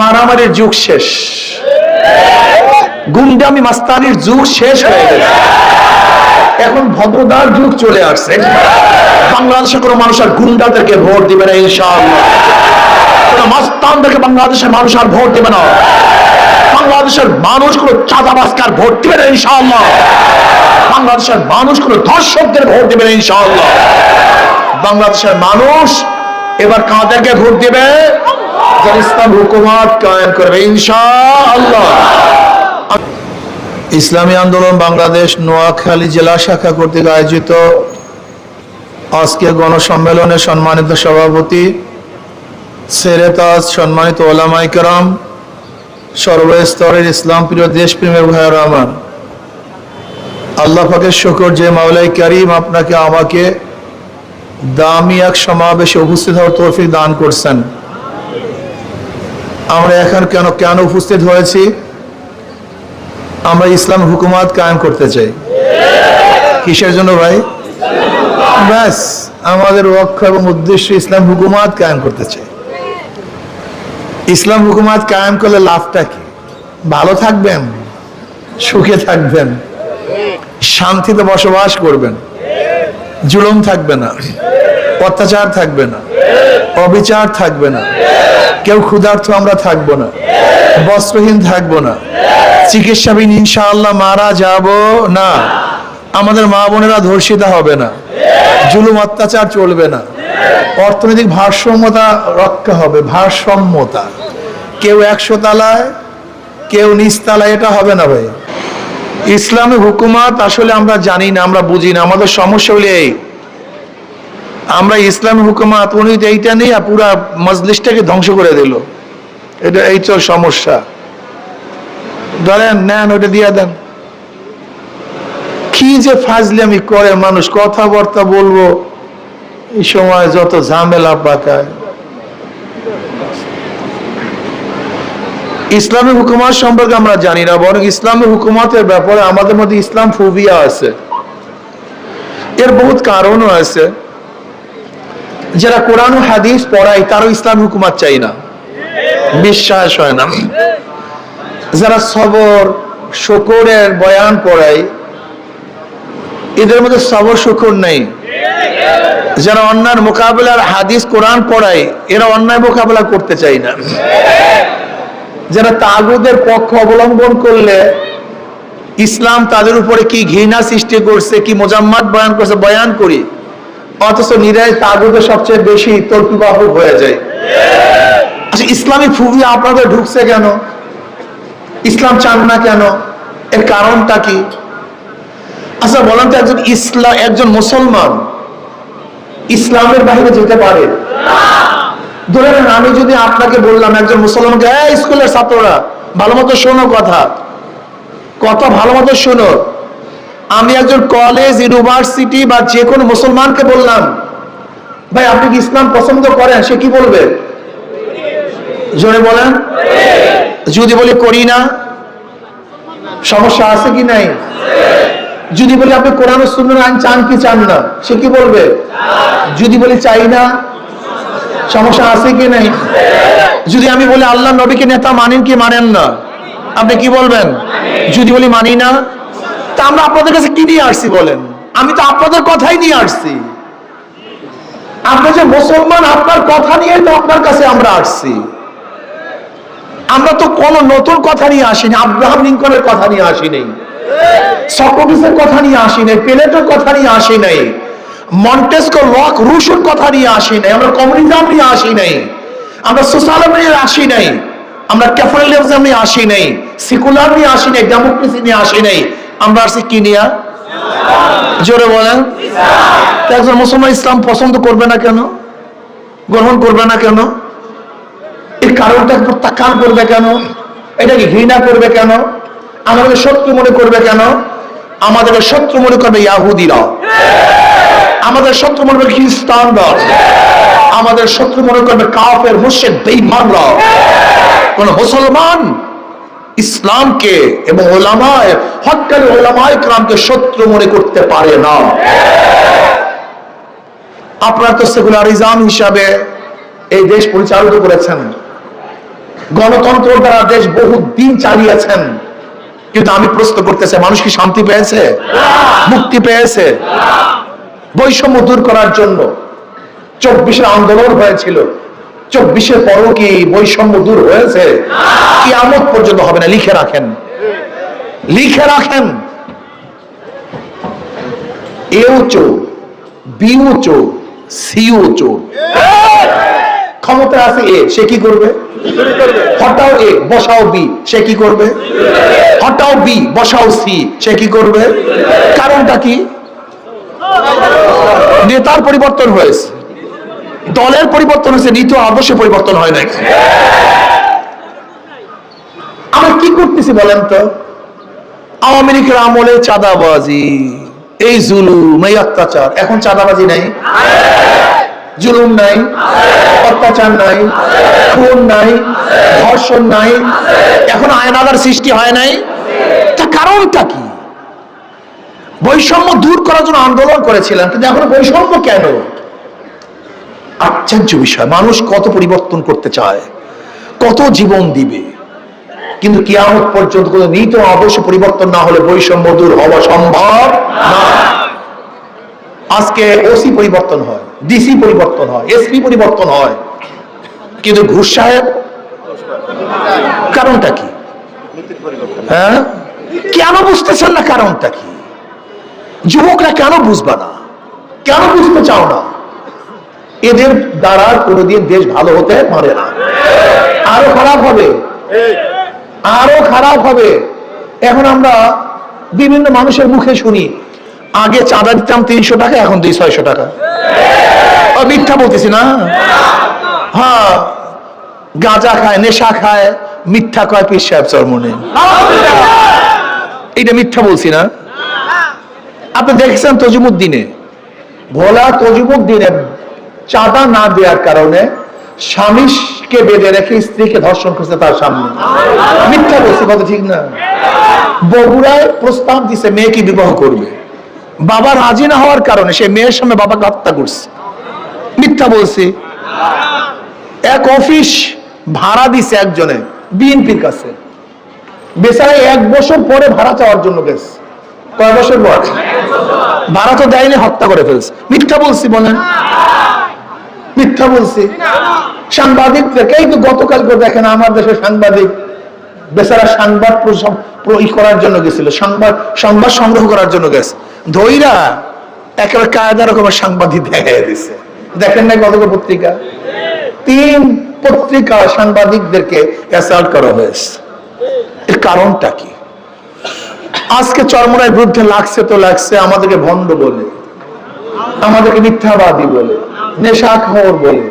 মারামারির যুগ শেষ। গুন্ডামি মাস্তানির যুগ শেষ হয়ে গেছে। এখন ভদ্রতার যুগ চলে আসছে। বাংলাদেশে কোনো মানুষ আর গুন্ডাদেরকে ভোট দিবে না, ইনশাআল্লাহ। মাস্তানদেরকে বাংলাদেশের মানুষ আর ভোট দিবে না। বাংলাদেশের মানুষ কোনো ভোট দিবে না, ইনশাআল্লাহ। বাংলাদেশের মানুষ কোনো ধর্ষকদের ভোট দিবে না, ইনশাআল্লাহ। বাংলাদেশের মানুষ এবার কাদেরকে ভোট দিবে? ইসলাম হুকুমাত কায়েম করবে, ইনশাআল্লাহ। ইসলামী আন্দোলন বাংলাদেশ নোয়াখালী জেলা শাখা কর্তৃক আয়োজিত আজকে গণসম্মেলনে সম্মানিত সভাপতি, সেরেতাজ সম্মানিত ওলামাই কেরাম, সর্বস্তরের ইসলাম প্রিয় দেশপ্রেমের ভাইয়ের আমার আল্লাহ পাকের শকর যে মাওলাই করিম আপনাকে আমাকে দামি এক সমাবেশে উপস্থিত হওয়ার তৌফিক দান করছেন। আমরা এখন কেন কেন উপস্থিত হয়েছি? আমরা ইসলাম হুকুমাত কায়েম করতে চাই। কিসের জন্য ভাই? ব্যাস, আমাদের লক্ষ্য এবং উদ্দেশ্য ইসলাম হুকুমাত কায়েম করতে চাই। ইসলাম হুকুমাত কায়েম করলে লাভটা কি? ভালো থাকবেন, সুখে থাকবেন, শান্তিতে বসবাস করবেন, জুলুম থাকবে না, অত্যাচার থাকবে না। অবিচার থাকবে না। কেউ ক্ষুধার্থ আমরা থাকব না। বস্ত্রহীন থাকব না। চিকিৎসাবিহীন ইনশাআল্লাহ মারা যাব না। আমাদের মা বোনেরা ধর্ষিতা হবে না। জুলুম অত্যাচার চলবে না। অর্থনৈতিক ভারসাম্যতা রক্ষা হবে, ভারসাম্যতা। কেউ একশো তালায়, কেউ নিচতলায় এটা হবে না ভাই। ইসলামী হুকুমাত আসলে আমরা জানি না, আমরা বুঝি না। আমাদের সমস্যা হলে এই আমরা ইসলামী হুকুমাত উনি এইটা নিয়ে পুরা মজলিসটাকে ধ্বংস করে দিল। এটা এই তো সমস্যা। ধরেন, নেন, ওটা দিয়ে দেন। কি যে ফাজলামি করে মানুষ, কথাবার্তা বলব, এই সময় যত ঝামেলা পাকায়। ইসলামী হুকুমাত সম্পর্কে আমরা জানি না, বরং ইসলামী হুকুমতের ব্যাপারে আমাদের মধ্যে ইসলাম ফুবিয়া আছে। এর বহুত কারণও আছে। যারা কোরআন হাদিস পড়ায়, তারও ইসলাম হুকুমাত চাই না। বিশ্বাস হয় না। যারা সবর, শুকরের বয়ান পড়ায়, এদের মধ্যে সবর, শুকর নেই। যারা অন্যায় মোকাবেলার হাদিস, কোরআন পড়ায়, এরা অন্যায় মোকাবেলা করতে চাই না। যারা তাগুদের পক্ষ অবলম্বন করলে, ইসলাম তাদের উপরে কি ঘৃণা সৃষ্টি করছে, কি মোজাম্মাত বয়ান করছে, বয়ান করি। অথচ নিরায় তাগুদের সবচেয়ে বেশি তর্কিবাহক হয়ে যায়। আচ্ছা ইসলামী ফুবি আপনাদের ঢুকছে কেন? ইসলাম চান না কেন? এর কারণটা কি? আচ্ছা বলেন তো একজন ইসলাম একজন মুসলমান ইসলামের বাইরে যেতে পারে? ধরে নেন আমি যদি আপনাকে বললাম, একজন মুসলমানকে হ্যাঁ স্কুলের ছাত্ররা ভালো মতো শোনো কথা। কথা ভালো মতো শোনো। আমি একজন কলেজ ইউনিভার্সিটি বা যে কোনো মুসলমানকে বললাম, ভাই, আপনি কি ইসলাম পছন্দ করেন? সে কি বলবে? জোরে বলেন। যদি বলি, করি না। সমস্যা আছে কি নাই? যদি বলি, আপনি কোরআন সুন্দর আইন চান কি চান না? সে কি বলবে? যদি বলি, চাই না। সমস্যা আছে কি নাই? যদি আমি বলি, আল্লাহ নবীকে নেতা মানেন কি মানেন না? আপনি কি বলবেন? যদি বলি, মানি না। তা আমরা আপনাদের কাছে কি নিয়ে আসছি বলেন? আমি তো আপনাদের কথাই নিয়ে আসছি। আপনি যে মুসলমান, আপনার কথা নিয়ে তো আপনার কাছে আমরা আসছি। আমরা তো কোনো নতুন কথা নিয়ে আসিনি, আব্রাহাম লিঙ্কনের কথা নিয়ে আসি নাই সক্রেটিসের কথা নিয়ে আসি নাই প্লেটোর কথা নিয়ে আসি নাই মন্টেস্কো লক রুশোর কথা নিয়ে আসি নাই আমরা কমিউনিজম নিয়ে আসি নাই আমরা সোশ্যালিজম নিয়ে আসি নাই আমরা ক্যাপিটালিজম নিয়ে আসি নাই সেকুলার নিয়ে আসি নাই ডেমোক্রেসি নিয়ে আসি নাই আমরা আসছি কি নিয়ে জোরে বলেন। একজন মুসলমান ইসলাম পছন্দ করবে না কেন? গ্রহণ করবে না কেন? এই কারণটা প্রত্যাখ্যান করবে কেন? এটাকে ঘৃণা করবে কেন? আমাদের শত্রু মনে করবে কেন? আমাদের শত্রু মনে করবে ইয়াহুদিরা। আমাদের শত্রু মনে করবে খ্রিস্টানরা। আমাদের শত্রু মনে করবে কাফের মুর্শেদ বেঈমানরা। কোন মুসলমান ইসলামকে এবং ওলামায়, হকানি ওলামায় ক্রামকে শত্রু মনে করতে পারে না। আপনার তো সেকুলারিজম হিসাবে এই দেশ পরিচালিত করেছেন। গণতন্ত্র দ্বারা দেশ বহু দিন চালিয়েছেন। কিন্তু আমি প্রশ্ন করতেছে, মানুষ কি শান্তি পেয়েছে? মুক্তি পেয়েছে? বৈষম্য দূর করার জন্য চব্বিশের আন্দোলন হয়েছিল। চব্বিশের পরও কি বৈষম্য দূর হয়েছে? কি আমত পর্যন্ত হবে না লিখে রাখেন। লিখে রাখেন। এও চোর বিও চোর সিও চোর ক্ষমতা আছে এ সে কি করবে? হটাও এ বসাও বি সে কি করবে? হটাও বি বসাও সি সে কি করবে? কারণটা কি? নেতার পরিবর্তন হয়েছে। দলের পরিবর্তন হয়েছে, নীতি আদর্শে পরিবর্তন হয় নাই। আমরা কি করতেছি বলেন তো? আওয়ামী লীগের আমলে চাঁদাবাজি, এই জুলুম, এই অত্যাচার। এখন চাঁদাবাজি নাই? জুলুম নাই? অত্যাচার নাই? খুন নাই? ধর্ষণ নাই? এখন আয়নাদার সৃষ্টি হয় নাই? তা কারণটা কি? বৈষম্য দূর করার জন্য আন্দোলন করেছিলেন, কিন্তু এখন বৈষম্য কেন? আশ্চর্য বিষয়। মানুষ কত পরিবর্তন করতে চায়, কত জীবন দিবে। কিন্তু কিয়ামত পর্যন্ত কোনো নীতি আদর্শ পরিবর্তন না হলে বৈষম্য দূর হওয়া সম্ভব না। আজকে ওসি পরিবর্তন হয়, ডিসি পরিবর্তন হয়, এসপি পরিবর্তন হয়। কিন্তু ঘুষ সাহেব, কারণটা কি? হ্যাঁ? কেন বুঝতেছেন না কারণটা কি? যুবকরা কেন বুঝবা না? কেন বুঝতে চাও না? এদের দ্বারা কোনোদিন দেশ ভালো হতে পারে না। আরও খারাপ হবে। আরও খারাপ হবে। এখন আমরা বিভিন্ন মানুষের মুখে শুনি, আগে চাঁদা দিতাম তিনশো টাকা, এখন দুই ছয়শো টাকা। মিথ্যা বলতেছি না? হ্যাঁ গাঁজা খায়, নেশা খায়, মিথ্যা কয় পীর সাহেব চরমনে। এটা মিথ্যা বলছি না। আপনি দেখছেন তজিমুদ্দিনে? ভোলা তজিমুদ্দিনে চাঁদা না দেওয়ার কারণে স্বামীকে বেঁধে রেখে স্ত্রীকে ধর্ষণ করছে তার সামনে। মিথ্যা বলছি কথা ঠিক না। বগুড়ায় প্রস্তাব দিছে মেয়েকে বিবাহ করবে? বাবা রাজি না হওয়ার কারণে সে মেয়ের সামনে বাবাকে হত্যা করছে। মিথ্যা বলছি। এক অফিস ভাড়া দিছে একজনে বিএনপির কাছে। বেচারা এক বছর পরে ভাড়া চাওয়ার জন্য গেছে। কয় বছর পর। ভাড়া তো দেয়নি হত্যা করে ফেলছে। মিথ্যা বলছি বলেন। মিথ্যা বলছি। সাংবাদিকদেরকে এই তো গতকাল করে দেখেন আমার দেশের সাংবাদিক। বেচারা সংবাদ করার জন্য গেছিল, সংবাদ সংবাদ সংগ্রহ করার জন্য গেছে। ধৈরা একেবারে কায়দা রকমের সাংবাদিক দেখা দিছে। দেখেন না গতকাল পত্রিকা? তিন পত্রিকা সাংবাদিকদেরকে অ্যাসাল্ট করা হয়েছে। এর কারণটা কি? আজকে চরমরার বিরুদ্ধে লাগছে তো লাগছে, আমাদেরকে ভণ্ড বলে, আমাদেরকে মিথ্যাবাদী বলে। নেশা খবর বলে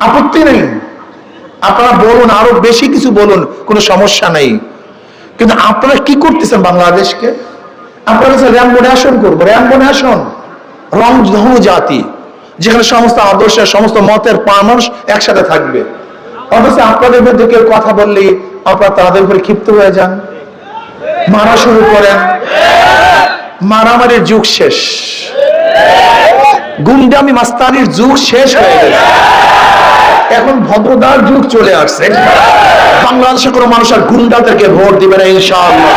আপত্তি নেই। আপনারা বলুন, আরও বেশি কিছু বলুন, কোনো সমস্যা নেই। কিন্তু আপনারা কি করতেছেন বাংলাদেশকে? আপনারা জাতি, যেখানে সমস্ত আদর্শের, সমস্ত মতের একসাথে থাকবে। আপনাদের মধ্যে কেউ কথা বললেই আপনারা তাদের উপরে ক্ষিপ্ত হয়ে যান। মারা শুরু করেন। মারামারির যুগ শেষ। গুন্ডামি মাস্তানির যুগ শেষ হয়ে গেছে এখন ভদ্রতার যুগ চলে আসছে। বাংলাদেশে কোনো মানুষ আর গুন্ডাদেরকে ভোট দিবে না, ইনশাআল্লাহ।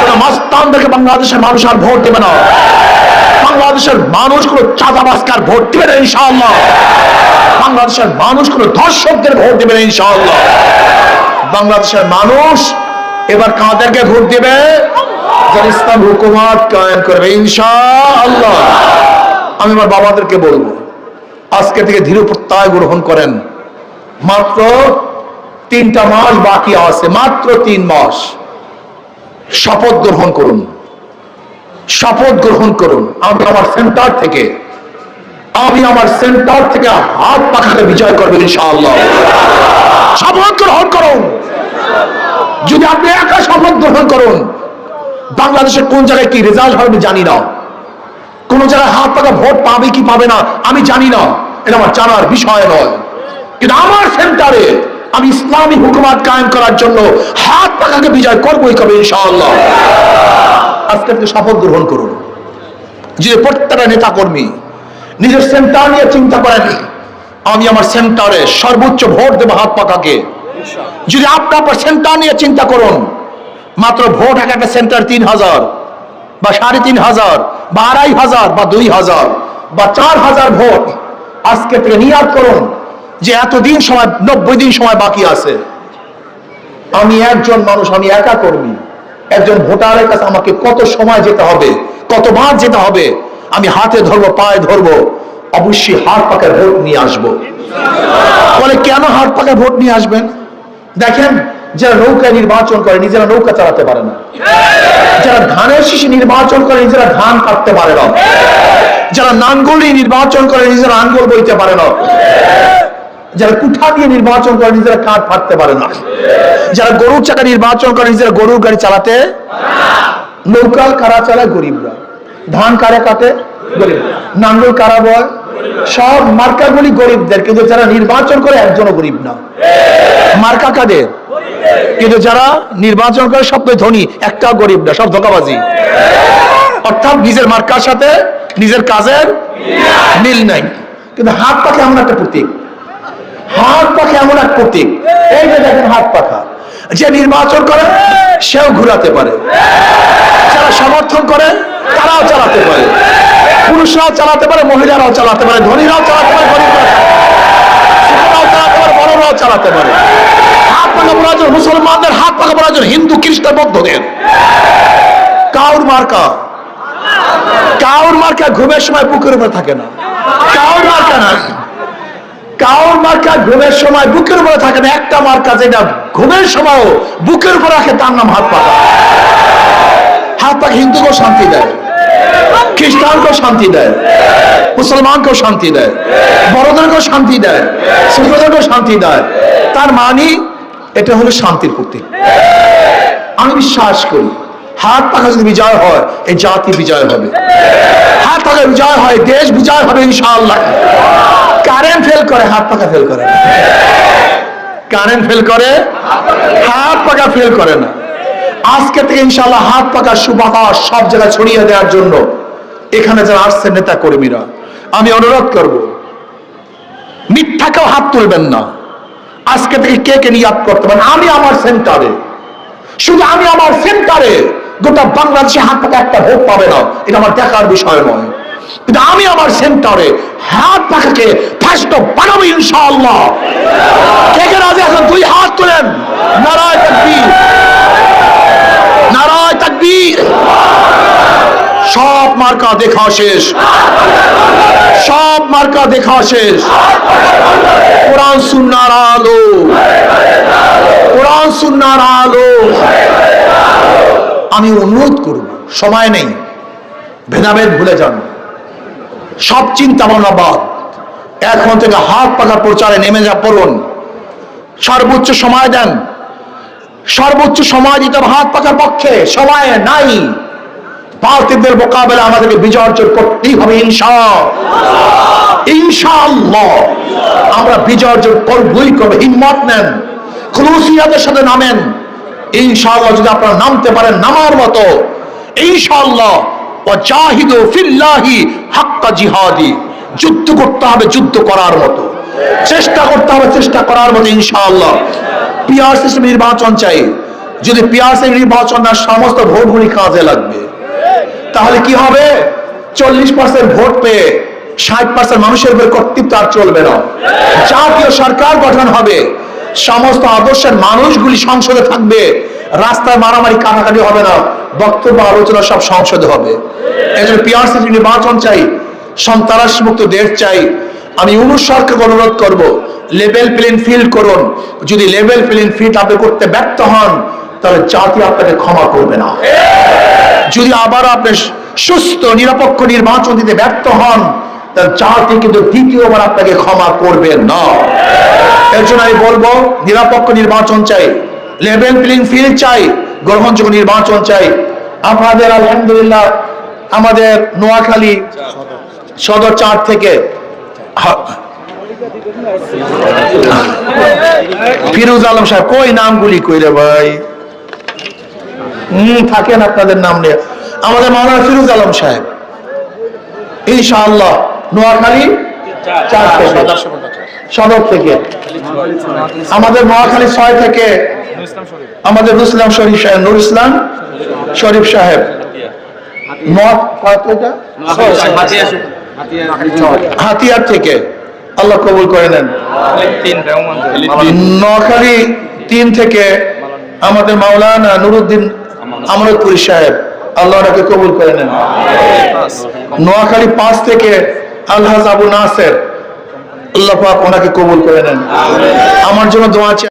কোনো মাস্তানদেরকে বাংলাদেশের মানুষ আর ভোট দিবে না। বাংলাদেশের মানুষ কোনো চাঁদাবাসকার ভোট দিবে না, ইনশাআল্লাহ। বাংলাদেশের মানুষ কোনো ধর্ষকদের ভোট দিবে না, ইনশাআল্লাহ। বাংলাদেশের মানুষ এবার কাদেরকে ভোট দিবে? ইসলাম হুকুমাত কায়েম করবে, ইনশাআল্লাহ। আমি আমার বাবাদেরকে বলব, আজকে থেকে ধীর প্রত্যয় গ্রহণ করেন। মাত্র তিনটা মাস বাকি আছে, মাত্র তিন মাস। শপথ গ্রহণ করুন। শপথ গ্রহণ করুন। আমি আমার সেন্টার থেকে, আমি আমার সেন্টার থেকে হাত পাখাতে বিজয় করবেন ইনশাআল্লাহ। শপথ গ্রহণ করুন। যদি আপনি একা শপথ গ্রহণ করুন, বাংলাদেশের কোন জায়গায় কি রেজাল্ট হবে জানি না। কোন জায়গায় হাত পাকা ভোট পাবে কি পাবে না, আমি জানি না। এটা আমার জানার বিষয় নয়। কিন্তু আমার সেন্টারে আমি ইসলামী হুকুমাত কায়েম করার জন্য হাত পাকাকে বিজয় করবোই কবে ইনশাআল্লাহ। আজকে থেকে শপথ গ্রহণ করুন। যে প্রত্যেকটা নেতা কর্মী নিজের সেন্টার নিয়ে চিন্তা করেন, আমি আমার সেন্টারে সর্বোচ্চ ভোট দেবো হাত পাকাকে। যদি আপনি আপনার সেন্টার নিয়ে চিন্তা করুন, মাত্র ভোট এক একটা সেন্টার তিন হাজার। বা সাড়ে তিন হাজার, বা আড়াই হাজার, বা দুই হাজার, বা চার হাজার ভোট আজকে নিয়াদ করুন যে এতদিন সময়, নব্বই দিন সময় বাকি আছে। আমি একজন মানুষ, আমি একা কর্মী। একজন ভোটারের কাছে আমাকে কত সময় যেতে হবে, কতবার যেতে হবে, আমি হাতে ধরবো, পায়ে ধরবো, অবশ্যই হাত পাকার ভোট নিয়ে আসব। বলে, কেন হাত পাকার ভোট নিয়ে আসবেন? দেখেন যারা নৌকায় নির্বাচন করে, নিজেরা নৌকা চালাতে পারে না। যারা ধানের শীষে নির্বাচন করে, নিজেরা ধান কাটতে পারে না। যারা নাঙ্গল নিয়ে নির্বাচন করে, নিজেরা আঙ্গুল বইতে পারে না। যারা কুঠা দিয়ে নির্বাচন করে, নিজেরা কাঠ ফাটতে পারে না। যারা গরুর চাকা নির্বাচন করে, নিজেরা গরুর গাড়ি চালাতে নৌকা কারা চালায়? গরিবরা। ধান কারা কাটে? গরিব নাঙ্গল কারা বয়? সব মার্কাগুলি গরিবদের, কিন্তু যারা নির্বাচন করে, একজনও গরিব না। মার্কা কাদের? কিন্তু যারা নির্বাচন করে সব ধনী, একটা গরিব না, সব ধোকাবাজি। অর্থাৎ নিজের মার্কার সাথে নিজের কাজের মিল নাই। কিন্তু হাত পাখা এমন একটা প্রতীক। হাত পাখা এমন এক প্রতীক। এই যে দেখেন হাত পাখা, যে নির্বাচন করে, সেও ঘুরাতে পারে। যারা সমর্থন করে, তারাও চালাতে পারে। পুরুষরাও চালাতে পারে, মহিলারাও চালাতে পারে, ধনীরাও চালাতে পারে, গরিবরাও চালাতে পারে, বড়রাও চালাতে পারে। হাত পাকা প্রয়োজন মুসলমানদের হাত পাকা প্রয়োজন হিন্দু, খ্রিস্টান, বৌদ্ধদের। কাউর মার্কা? কাউর মার্কা ঘুমের সময় বুকের উপরে থাকে না। কাউর মার্কা না। কাউর মার্কা ঘুমের সময় বুকের উপরে থাকে না। একটা মার্কা যেটা ঘুমের বুকের উপরে রাখে, তার নাম হাত পাকা। হাত পাকা শান্তি দেয়। খ্রিস্টানকেও শান্তি দেয়। মুসলমানকেও শান্তি দেয়। বড়দেরকেও শান্তি দেয়। ছোটদেরকেও শান্তি দেয়। তার মানে এটা হলো শান্তির প্রতীক। আমি বিশ্বাস করি, হাত পাখা যদি বিজয় হয়, এই জাতি বিজয় হবে। হাত পাখা বিজয় হয়, দেশ বিজয় হবে ইনশাআল্লাহ। কারেন্ট ফেল করে, হাত পাখা ফেল করে। কারেন্ট ফেল করে, হাত পাখা ফেল করে না। আজকে থেকে ইনশাআল্লাহ হাত পাকা সুবাতাস সব জায়গায় ছড়িয়ে দেওয়ার জন্য এখানে যারা আসছে নেতা কর্মীরা, আমি অনুরোধ করব, মিথ্যাকেও হাত তুলবেন না। আজকে থেকে কে কে নিয়াদ করতে পারেন? আমি আমার সেন্টারে। শুধু আমি আমার সেন্টারে গোটা বাংলাদেশে হাত পাকা একটা ভোট পাবে না। এটা আমার দেখার বিষয় নয়। কিন্তু আমি আমার সেন্টারে হাত পাখাকে ফার্স্ট বানাবো ইনশাআল্লাহ। কে কে রাজি এখন দুই হাত তোলেন। নারায় তাকবীর। নারায় তাকবীর। সব মার্কা দেখা শেষ। সব মার্কা দেখা শেষ। কোরআন সুন্নার আলো। কোরআন সুন্নার আলো। আমি অনুরোধ করব, সময় নেই। ভেদাভেদ ভুলে যান। সব চিন্তা ভাবনা বাদ। এখন থেকে হাত পাকা প্রচারে নেমে যা পড়ুন। সর্বোচ্চ সময় দেন। সর্বোচ্চ সময় দিতে হাত পাকার পক্ষে। সময় নাই। বাতিলদের মোকাবেলা আমাদেরকে বিজয় অর্জন করতেই হবে ইনশা ইনশাআল্লাহ। আমরা বিজয় অর্জন করবই, করব। হিম্মত নেন খুলুসিয়াদের সাথে নামেন। ইনশাআল্লাহ, যদি আপনারা নামতে পারেন নামার মতো, ইনশাআল্লাহ। ওয়াজাহিদু ফিল্লাহি হাক্কা জিহাদি। যুদ্ধ করতে হবে, যুদ্ধ করার মতো। চেষ্টা করতে হবে, চেষ্টা করার মতো, ইনশাআল্লাহ। পিআর সিস্টেম নির্বাচন চাই। যদি পিআর নির্বাচন না, সমস্ত ভোটগুলি কাজে লাগবে। তাহলে কি হবে? চল্লিশ পার্সেন্ট ভোট পেয়ে ষাট পার্সেন্ট মানুষের উপর কর্তৃত্ব আর চলবে না। জাতীয় সরকার গঠন হবে। সমস্ত আদর্শের মানুষগুলি সংসদে থাকবে। রাস্তায় মারামারি কাটাকাটি হবে না। বক্তব্য, আলোচনা সব সংসদে হবে। এই জন্য পিআরসি নির্বাচন চাই। সন্ত্রাস মুক্ত দেশ চাই। আমি অনু সরকারকে অনুরোধ করব লেভেল প্লেন ফিল্ড করুন। যদি লেভেল প্লেন ফিল্ড আপনি করতে ব্যর্থ হন, তাহলে জাতি আপনাকে ক্ষমা করবে না। যদি আবার আপনি সুস্থ, নিরপেক্ষ নির্বাচন দিতে ব্যর্থ হন, তাহলে জাতি কিন্তু দ্বিতীয়বার আপনাকে ক্ষমা করবে না। এর জন্য আমি বলব, নিরপেক্ষ নির্বাচন চাই লেভেল প্লেইং ফিল্ড চাই, গ্রহণযোগ্য নির্বাচন চাই। আপনাদের আলহামদুলিল্লাহ আমাদের নোয়াখালী সদর চার থেকে ফিরোজ আলম সাহেব, কই নামগুলি কইরে ভাই? হম থাকেন আপনাদের নাম নিয়ে। আমাদের মাওলানা ফিরোজ আলম সাহেব। ইনশাআল্লাহ নোয়াখালী চার থেকে। সদর থেকে। আমাদের নোয়াখালী ছয় থেকে আমাদের ইসলাম শরীফ সাহেব নুর ইসলাম শরীফ সাহেব। হাতিয়ার থেকে। আল্লাহ কবুল করে নেন। নোয়াখালী তিন থেকে আমাদের মাওলানা নুরুদ্দিন আমরতপুরি সাহেব, আল্লাহ ওনাকে কবুল করে নেন। নোয়াখালী পাঁচ থেকে আল্লাহ আবু নাসের, আল্লাহ পাক ওনাকে কবুল করে নেন। আমার জন্য দোয়া